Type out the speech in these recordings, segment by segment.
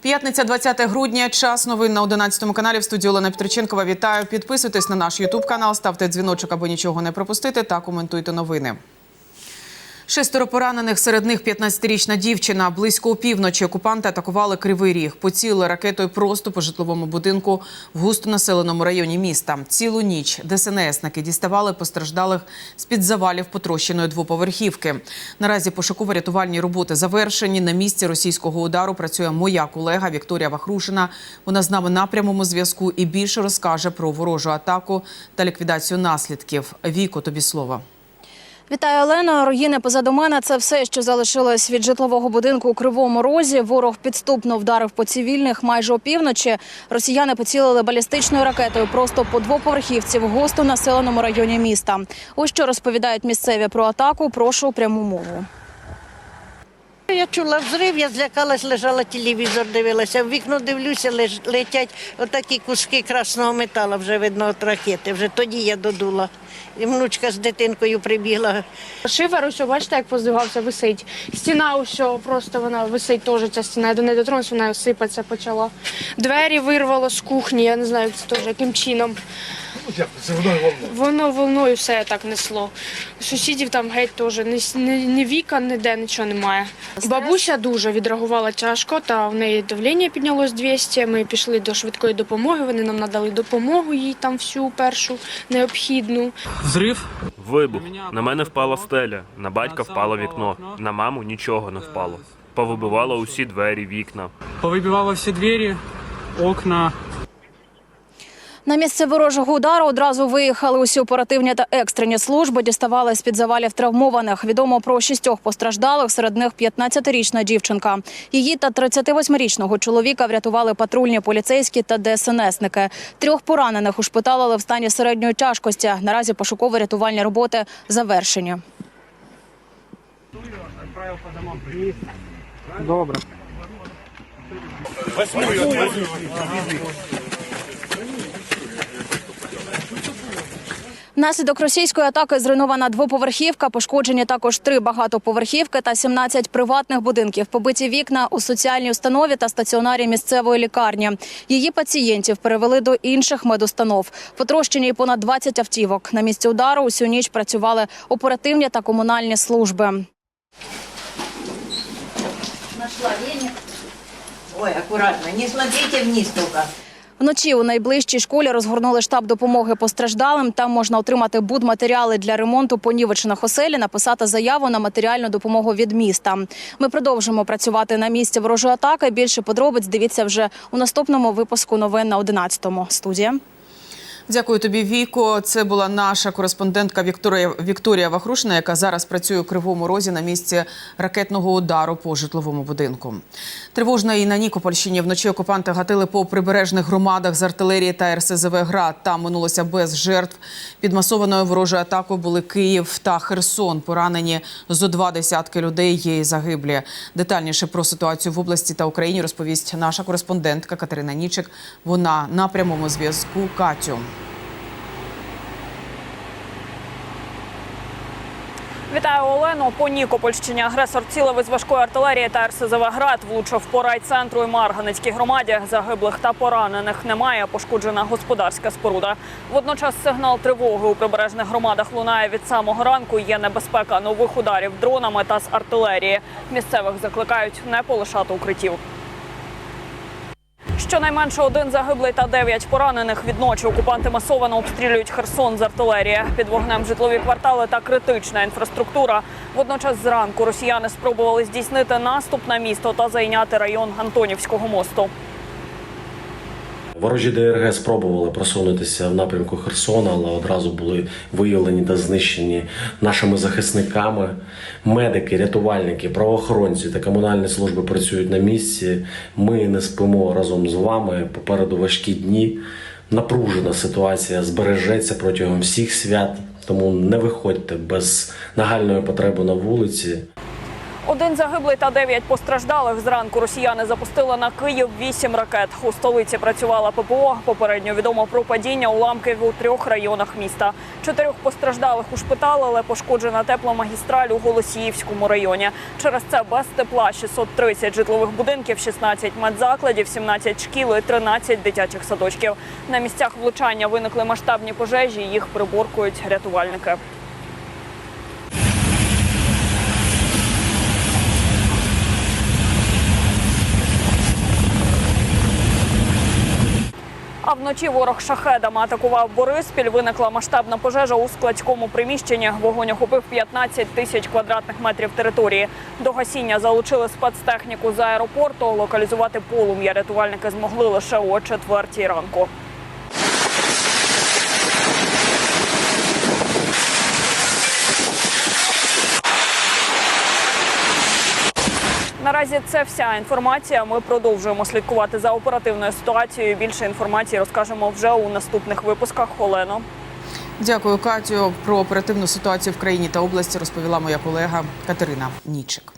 П'ятниця, 20 грудня. Час новин на 11 каналі. В студії Олена Петриченкова. Вітаю. Підписуйтесь на наш Ютуб канал, ставте дзвіночок, аби нічого не пропустити, та коментуйте новини. Шестеро поранених, серед них 15-річна дівчина. Близько опівночі окупанти атакували Кривий Ріг. Поцілили ракетою просто по житловому будинку в густонаселеному районі міста. Цілу ніч ДСНСники діставали постраждалих з-під завалів потрощеної двоповерхівки. Наразі пошуково-рятувальні роботи завершені. На місці російського удару працює моя колега Вікторія Вахрушина. Вона з нами на прямому зв'язку і більше розкаже про ворожу атаку та ліквідацію наслідків. Віко, тобі слово. Вітаю, Олено. Руїни позаду мене. Це все, що залишилось від житлового будинку у Кривому Розі. Ворог підступно вдарив по цивільних майже опівночі. Росіяни поцілили балістичною ракетою просто по двоповерхівці в густо населеному районі міста. Ось що розповідають місцеві про атаку. Прошу пряму мову. Я чула взрив, я злякалась, лежала телевізор, дивилася. В вікно дивлюся, леж, летять отакі куски красного металу, вже видно від ракети. Вже тоді я додула. І внучка з дитинкою прибігла. Шифер, ось, бачите, як поздвигався, висить. Стіна, ось, просто вона висить теж ця стіна. Я до неї дотронувся, вона сипатися почала. Двері вирвало з кухні, я не знаю, це теж, яким чином. Воно волною все так несло. Сусідів там геть теж ні, ні, ні вікон, ніде нічого немає. Бабуся дуже відреагувала тяжко, та в неї давлення піднялось 200. Ми пішли до швидкої допомоги. Вони нам надали допомогу їй там всю першу необхідну. Взрив. Вибух. На мене впала стеля, на батька впало вікно, на маму нічого не впало. Повибивало усі двері, вікна. Повибивало всі двері, окна. На місце ворожого удару одразу виїхали усі оперативні та екстрені служби. Діставали з під завалів травмованих. Відомо про шістьох постраждалих. Серед них 15-річна дівчинка. Її та 38-річного чоловіка врятували патрульні поліцейські та ДСНСники. Трьох поранених ушпиталили в стані середньої тяжкості. Наразі пошуково-рятувальні роботи завершені. Добре. Внаслідок російської атаки зруйнована двоповерхівка, пошкоджені також три багатоповерхівки та 17 приватних будинків. Побиті вікна у соціальній установі та стаціонарі місцевої лікарні. Її пацієнтів перевели до інших медустанов. Потрощені й понад 20 автівок. На місці удару усю ніч працювали оперативні та комунальні служби. Нашла веник. Ой, акуратно, не смотрите вниз только. Вночі у найближчій школі розгорнули штаб допомоги постраждалим. Там можна отримати будматеріали для ремонту понівечених оселі, написати заяву на матеріальну допомогу від міста. Ми продовжимо працювати на місці ворожої атаки. Більше подробиць дивіться вже у наступному випуску новин на 11-му. Студія. Дякую тобі, Віко. Це була наша кореспондентка Вікторія Вікторія Вахрушина, яка зараз працює у Кривому Розі на місці ракетного удару по житловому будинку. Тривожно і на Нікопольщині вночі окупанти гатили по прибережних громадах з артилерії та РСЗВ «Град». Там минулося без жертв. Під масованою ворожою атакою були Київ та Херсон. Поранені зо два десятки людей. Є і загиблі. Детальніше про ситуацію в області та Україні розповість наша кореспондентка Катерина Нічик. Вона на прямому зв'язку. Катю. Вітаю Олену. По Нікопольщині агресор цілив із важкої артилерії та РСЗВ «Град» влучив по райцентру і Марганецькій громаді. Загиблих та поранених немає. Пошкоджена господарська споруда. Водночас сигнал тривоги у прибережних громадах лунає від самого ранку. Є небезпека нових ударів дронами та з артилерії. Місцевих закликають не полишати укриттів. Щонайменше один загиблий та дев'ять поранених відночі окупанти масово обстрілюють Херсон з артилерії. Під вогнем житлові квартали та критична інфраструктура. Водночас зранку росіяни спробували здійснити наступ на місто та зайняти район Антонівського мосту. Ворожі ДРГ спробували просунутися в напрямку Херсона, але одразу були виявлені та знищені нашими захисниками. Медики, рятувальники, правоохоронці та комунальні служби працюють на місці. Ми не спимо разом з вами. Попереду важкі дні. Напружена ситуація збережеться протягом всіх свят, тому не виходьте без нагальної потреби на вулиці. Один загиблий та дев'ять постраждалих. Зранку росіяни запустили на Київ вісім ракет. У столиці працювала ППО. Попередньо відомо про падіння уламків у трьох районах міста. Чотирьох постраждалих ушпиталили, пошкоджена тепломагістраль у Голосіївському районі. Через це без тепла 630 житлових будинків, 16 медзакладів, 17 шкіл і 13 дитячих садочків. На місцях влучання виникли масштабні пожежі. Їх приборкують рятувальники. Вночі ворог шахедами атакував Бориспіль. Виникла масштабна пожежа у складському приміщенні. Вогонь охопив 15 тисяч квадратних метрів території. До гасіння залучили спецтехніку з аеропорту. Локалізувати полум'я рятувальники змогли лише о четвертій ранку. Наразі це вся інформація. Ми продовжуємо слідкувати за оперативною ситуацією. Більше інформації розкажемо вже у наступних випусках. Олено. Дякую, Катю. Про оперативну ситуацію в країні та області розповіла моя колега Катерина Нічик.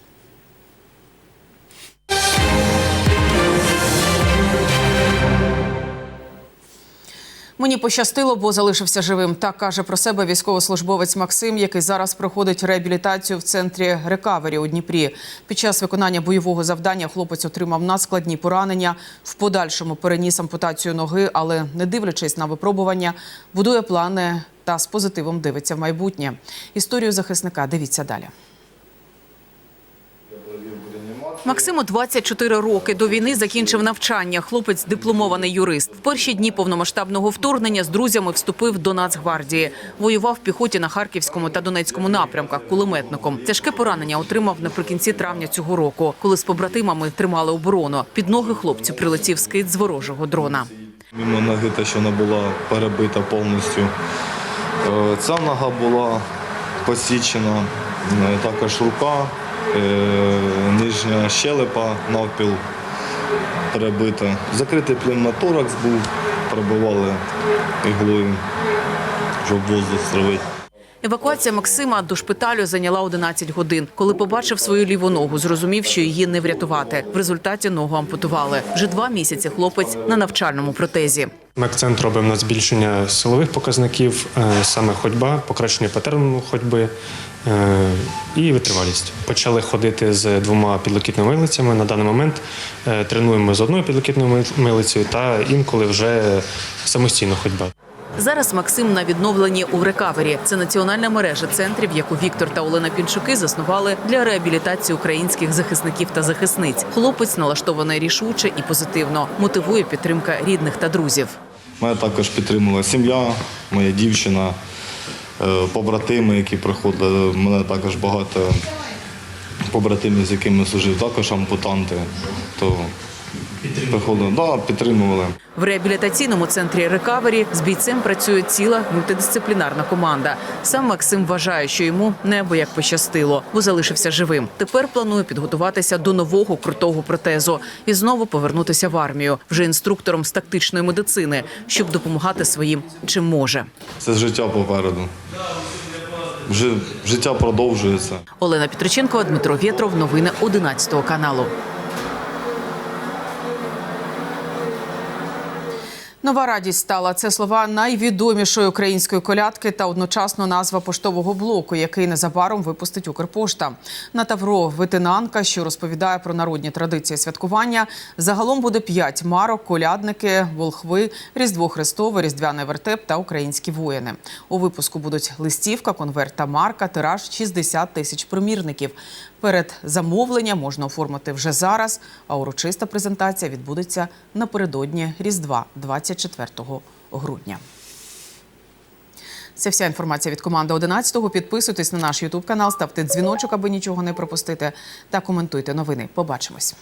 Мені пощастило, бо залишився живим. Так каже про себе військовослужбовець Максим, який зараз проходить реабілітацію в центрі рекавері у Дніпрі. Під час виконання бойового завдання хлопець отримав надскладні поранення. В подальшому переніс ампутацію ноги, але не дивлячись на випробування, будує плани та з позитивом дивиться в майбутнє. Історію захисника дивіться далі. Максиму 24 роки. До війни закінчив навчання. Хлопець дипломований юрист. В перші дні повномасштабного вторгнення з друзями вступив до Нацгвардії. Воював в піхоті на Харківському та Донецькому напрямках кулеметником. Тяжке поранення отримав наприкінці травня цього року, коли з побратимами тримали оборону. Під ноги хлопцю прилетів скид з ворожого дрона. Мимо ноги те, що вона була перебита повністю. Е, Ця нога була посічена, е, також рука, нижня щелепа навпіл перебита. Закритий пневмоторакс був, пробивали іглою, щоб воздух стравити. Евакуація Максима до шпиталю зайняла 11 годин. Коли побачив свою ліву ногу, зрозумів, що її не врятувати. В результаті ногу ампутували. Вже два місяці хлопець на навчальному протезі. Ми акцент робимо на збільшення силових показників, е, саме ходьба, покращення патерну ходьби е, і витривалість. Почали ходити з двома підлокітними милицями. На даний момент е, тренуємо з одною підлокітною милицею та інколи вже самостійно ходьба. Зараз Максим на відновленні у рекавері. Це національна мережа центрів, яку Віктор та Олена Пінчуки заснували для реабілітації українських захисників та захисниць. Хлопець налаштований рішуче і позитивно. Мотивує підтримка рідних та друзів. Мене також підтримала сім'я, моя дівчина, е, побратими, які приходили. Мене також багато побратимів, з якими служив, також ампутанти. То приходили, да, підтримували. В реабілітаційному центрі рекавері з бійцем працює ціла мультидисциплінарна команда. Сам Максим вважає, що йому небо як пощастило, бо залишився живим. Тепер планує підготуватися до нового крутого протезу і знову повернутися в армію вже інструктором з тактичної медицини, щоб допомагати своїм чим може. Це життя попереду. Жи- Життя продовжується. Олена Петриченкова, Дмитро Вєтров. Новини 11 каналу. Нова радість стала це слова найвідомішої української колядки та одночасно назва поштового блоку, який незабаром випустить Укрпошта. На Тавро витинанка, що розповідає про народні традиції святкування. Загалом буде п'ять марок, колядники, волхви, Різдво Христове, Різдвяний вертеп та українські воїни. У випуску будуть листівка, конверт та марка, тираж 60 тисяч примірників. Перед замовлення можна оформити вже зараз, а урочиста презентація відбудеться напередодні Різдва 24 грудня. Це вся інформація від команди 11-го. Підписуйтесь на наш Ютуб канал, ставте дзвіночок, аби нічого не пропустити, та коментуйте новини. Побачимось.